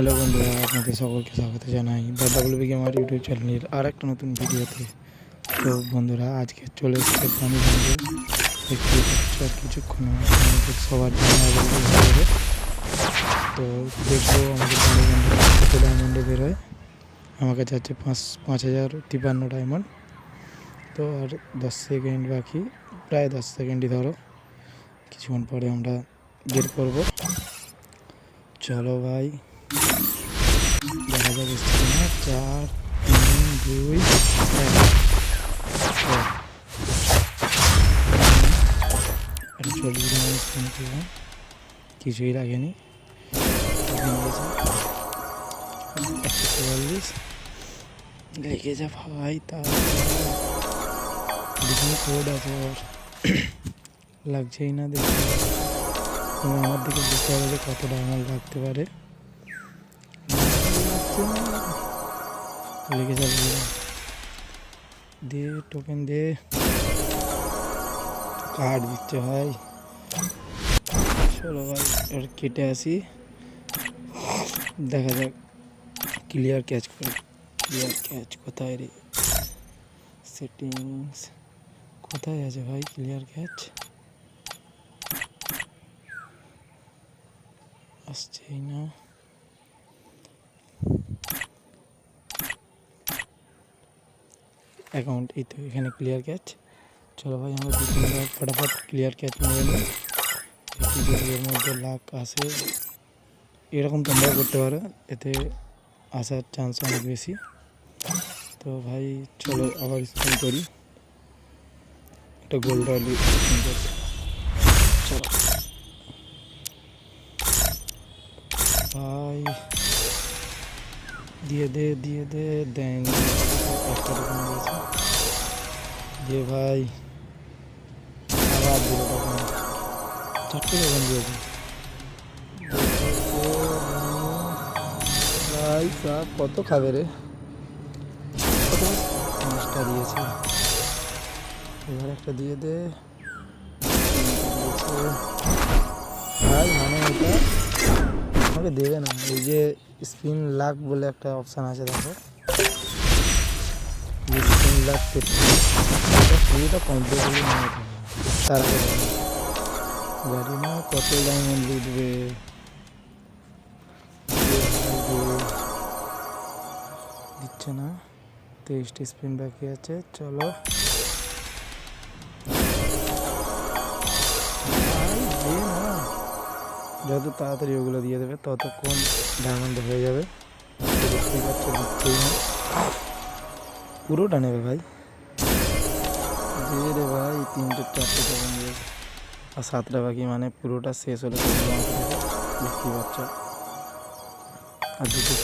Hello বন্ধুরা, আপনাদের সকলকে স্বাগত জানাই ডাব্লিউ আমার ইউটিউব চ্যানেলের আর একটা নতুন ভিডিওতে। তো বন্ধুরা, আজকে চলে এসেছে গ্রামীগঞ্জে দেখতে কিছুক্ষণ সবার জন্য তো দেখব আমাদের গ্রামীগঞ্জে কত ডায়মন্ডে বেরোয় আমার কাছে আছে পাঁচ পাঁচ হাজার তিপান্ন ডায়মন্ড তো আর দশ সেকেন্ড বাকি, প্রায় দশ সেকেন্ডই ধরো। কিছুক্ষণ পরে আমরা বের করব। চলো ভাই। দেখা চার তিন দুই কিছুই লাগেনি। ভাই তা বিভিন্ন কোড আছে লাগছেই না দেখি আমার দিকে বুঝতে পারবে যে কত ডায়মন্ড লাগতে পারে। লেগে যাবে দে টোকেন দে। কার্ড দিচ্ছে ভাই চলো ভাই, এবার কেটে আসি। দেখা যাক ক্লিয়ার ক্যাচ করে ক্লিয়ার ক্যাচ কোথায় রে? সেটিংস কোথায় আছে ভাই ক্লিয়ার ক্যাচ আসছেই না। অ্যাকাউন্ট এই তো এখানে ক্লিয়ার ক্যাচ চলো ভাই, আমরা দু ফটাফট ক্লিয়ার ক্যাচ মেরে নিই। এর মধ্যে লাখ আসে এরকম তোমরা করতে পারো, এতে আসার চান্স অনেক বেশি। তো ভাই, চলো আবার স্পিন করি। একটা গোল্ড স্পিন চলো। ভাই, দিয়ে দে দিয়ে দে, দেন। দিয়ে ভাই, আবার দিল তখন চারটে ভাই সাহ কত খাবে রে? পাঁচটা দিয়েছে। এবার একটা দিয়ে দে। ভাই মানে এটা আমাকে দেবে না। এই যে স্পিন লাক বলে একটা অপশান আছে, দেখো। কত ডায়মন্ড উঠবে দিচ্ছে না তেইশটি স্পিন বাকি আছে চলো। যত তাড়াতাড়ি ওগুলো দিয়ে দেবে তত কম ডায়মন্ড হয়ে যাবে দেখতেই পাচ্ছ দিচ্ছেই না পুরোটা নেবে ভাই। দিয়ে রে ভাই তিনটে চারটে টাকা নেবে আর সাতটা বাকি মানে পুরোটা শেষ হলে তো জমা করে দেবে। দেখতেই পাচ্ছ। আর দুটো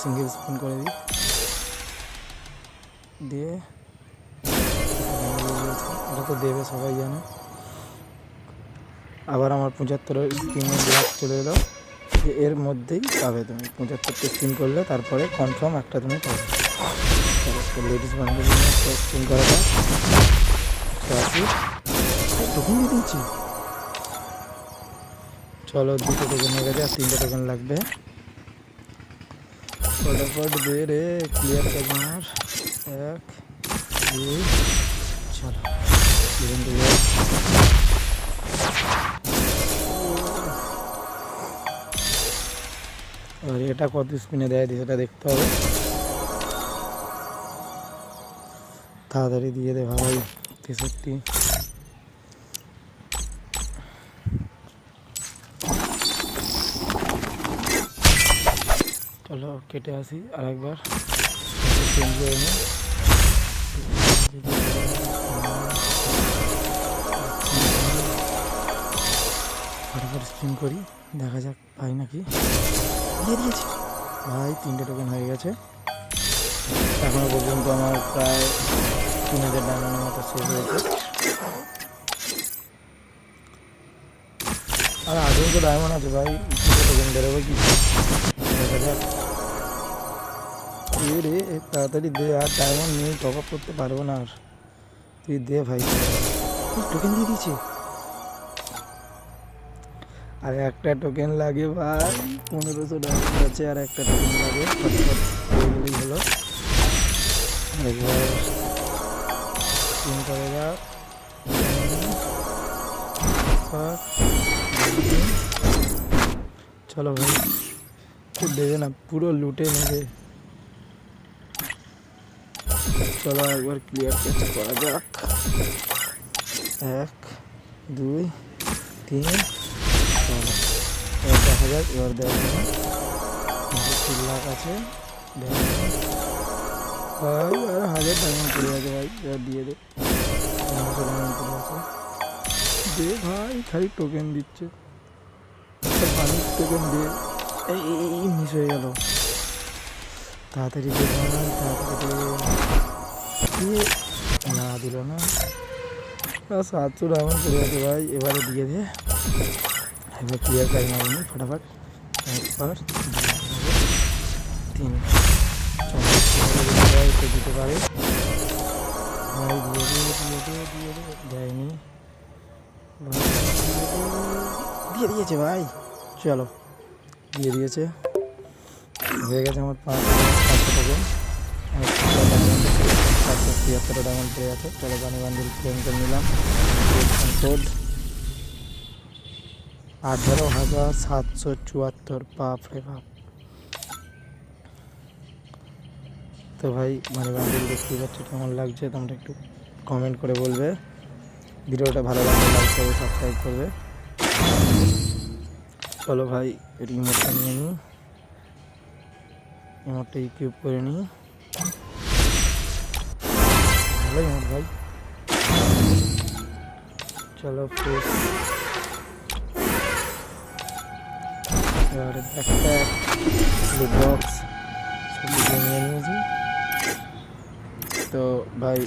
সিঙ্গেল স্পিন করে দিই। দিয়ে এটা তো দেবে সবাই জানে। আবার আমার পঁচাত্তর স্পিনের ব্লক চলে এলো। যে এর মধ্যেই পাবে তুমি। পঁচাত্তরটা স্পিন করলে তারপরে কনফার্ম একটা তুমি পাবে। লেডিস বান্ডেল স্পিন করা যায় দিয়েছি। চলো দুটো টোকেন হয়ে গেছে আর তিনটে টোকেন লাগবে। ফটাফট দে ক্লিয়ার কাজ আমার এক, দুই, চলো। এবার এটা কত স্পিনে দেয়, সেটা দেখতে হবে। তাড়াতাড়ি দিয়ে দে ভাই, তেষট্টি। চলো, কেটে আসি আর একবার ফটাফট স্পিন করি, দেখা যাক পাই নাকি। দিয়ে দিয়েছি? ভাই তিনটে টোকেন হয়ে গেছে। এখনও পর্যন্ত আমার প্রায় তিন হাজার ডায়মন্ডের মতো শেষ হয়েছে। আর আগেও তো ডায়মন্ড আছে ভাই দুটো টোকেন বেরোবে কি? দেখা যাক। রে তাড়াতাড়ি দে আর ডায়মন্ড নিয়ে টপ আপ করতে পারব না আর। তুই দে ভাই। টোকেন দিয়ে দিয়েছে? আর একটা টোকেন লাগে ভাই পনেরোশো ডায়মন্ড আছে আর একটা টোকেন লাগে ফটফট হয়ে গেলেই হলো একবার তিন করে যাক এক, দুই, চলো ভাই একটু দেবে না পুরো লুটে নেবে চলো একবার ক্লিয়ার কেস করা যাক এক দুই তিন চলো এবার দেখা যাক, এবার দেওয়া যাবে তিন লাখ আছে। ভাই হাজার ডায়মন্ড পড়ে আছে ভাই, এবার দিয়ে দে। আছে। দে ভাই, খালি টোকেন দিচ্ছে। পানির টোকেন দে। এই মিস হয়ে গেল। তাড়াতাড়ি দে ভাই, তাড়াতাড়ি দিয়ে না দিল না। সাতশো ডায়মন্ড পড়ে আছে ভাই, এবারে দিয়ে দে। এবার ক্লিয়ার কাজ মারিনি ফটাফট একবার দুই, তিন দিতে পারে দিয়ে দিয়ে দিয়ে দেয়নি দিয়ে দিয়েছে ভাই চলো দিয়ে দিয়েছে হয়ে গেছে আমার পাঁচ পাঁচশো টাকা চারশো তিয়াত্তর পেয়ে আছে চলো ক্লেম করে নিলাম কোড আঠারো হাজার সাতশো চুয়াত্তর বাপ রে বাপ। তো ভাই মানে দেখতেই পাচ্ছ, কেমন লাগছে? তোমরা একটু কমেন্ট করে বলবে। ভিডিওটা ভালো লাগলে লাইক করবে সাবস্ক্রাইব করবে। চলো ভাই রিমোটটা নিয়ে নিই। রিমোটটা ইকুইপ করে নিই। ভালো রিমোট ভাই। চলো ফ্রেশ এবারে ব্যাকপ্যাক বক্স সব কিছু নিয়ে নিয়েছি। তো ভাই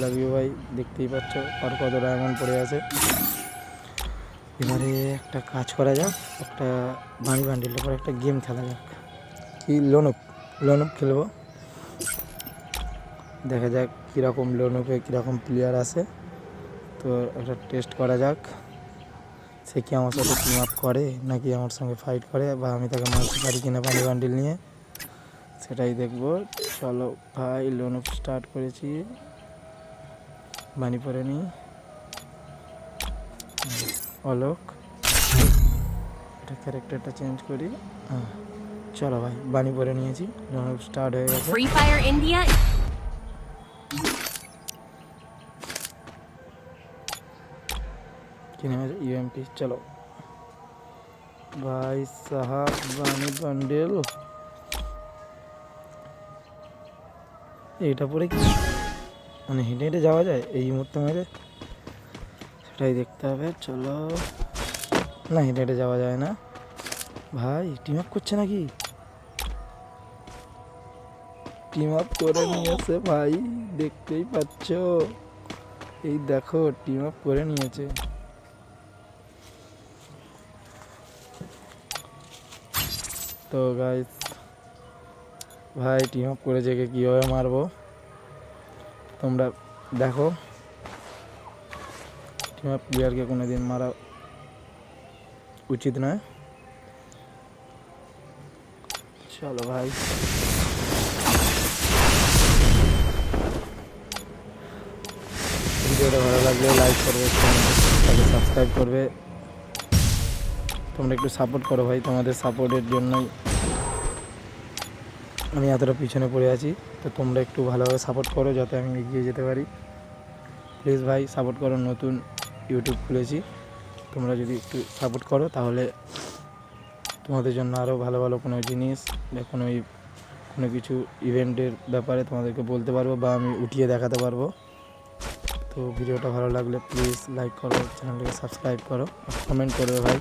লাভ ইউ ভাই, দেখতেই পাচ্ছ আর কত ডায়মন্ড পড়ে আছে। এবারে একটা কাজ করা যাক, একটা বানি বান্ডিলের পর একটা গেম খেলা যাক। কি লোনপ লোনপ খেলব? দেখা যাক কীরকম লোনপে কীরকম প্লেয়ার আছে তো একটা টেস্ট করা যাক। সে কি আমার সাথে টিম আপ করে, নাকি আমার সঙ্গে ফাইট করে, বা আমি তাকে মারতে পারি কিনা পানি বান্ডিল নিয়ে, সেটাই দেখব। চলো ভাই লোন স্টার্ট করেছি। বানি পরে নি। অলোক। এটা ক্যারেক্টারটা চেঞ্জ করি। হ্যাঁ চলো ভাই বানি পরে নিয়েছি। লোন স্টার্ট হয়ে গেছে। Free Fire India কিনে গেছে ইউএমপি চলো ভাই সাহাব বানি বান্ডেল এইটা পরে কি মানে হেঁটে হেঁটে যাওয়া যায় এই মুহূর্তে মেরে সেটাই দেখতে হবে চলো না হেঁটে হেঁটে যাওয়া যায় না ভাই টিম আপ করছে নাকি টিম আপ করে নিয়েছে ভাই দেখতেই পাচ্ছ এই দেখো টিম আপ করে নিয়েছে তো গাইস ভাই টিম আপ করে জেগে কীভাবে মারবো? তোমরা দেখো। টিম আপ প্লেয়ারকে কোনো দিন মারা উচিত নয়। চলো ভাই। ভিডিওটা ভালো লাগলে লাইক করবে সাবস্ক্রাইব করবে। তোমরা একটু সাপোর্ট করো ভাই, তোমাদের সাপোর্টের জন্যই আমি এতটা পিছনে পড়ে আছি। তো তোমরা একটু ভালোভাবে সাপোর্ট করো যাতে আমি এগিয়ে যেতে পারি। প্লিজ ভাই সাপোর্ট করো নতুন ইউটিউব খুলেছি। তোমরা যদি একটু সাপোর্ট করো তাহলে তোমাদের জন্য আরও ভালো ভালো কোনো জিনিস বা কোনো কোনো কিছু ইভেন্টের ব্যাপারে তোমাদেরকে বলতে পারব বা আমি উঠিয়ে দেখাতে পারব। তো ভিডিওটা ভালো লাগলে প্লিজ লাইক করো, চ্যানেলটাকে সাবস্ক্রাইব করো কমেন্ট করবে ভাই।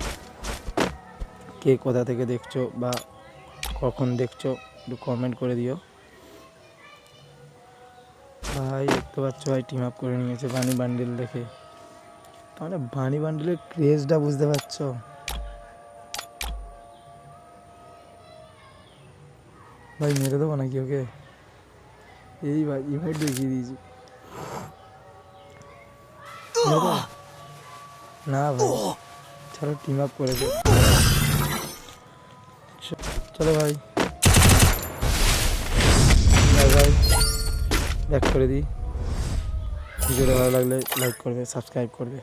কে কোথা থেকে দেখছ বা কখন দেখছ একটু কমেন্ট করে দিও। ভাই, দেখতে পাচ্ছ ভাই টিম আপ করে নিয়েছে বানি বান্ডিল দেখে। তাহলে বানি বান্ডিলের ক্রেজটা বুঝতে পারছ? ভাই, মেরে দেবো নাকি ওকে? এই ভাই ইমোট দেখিয়ে দিয়েছি। না ভাই তারা টিম আপ করেছে। চলো ভাই। ভাই ব্যাক করে দিই। ভিডিওটা ভালো লাগলে লাইক করবে সাবস্ক্রাইব করবে।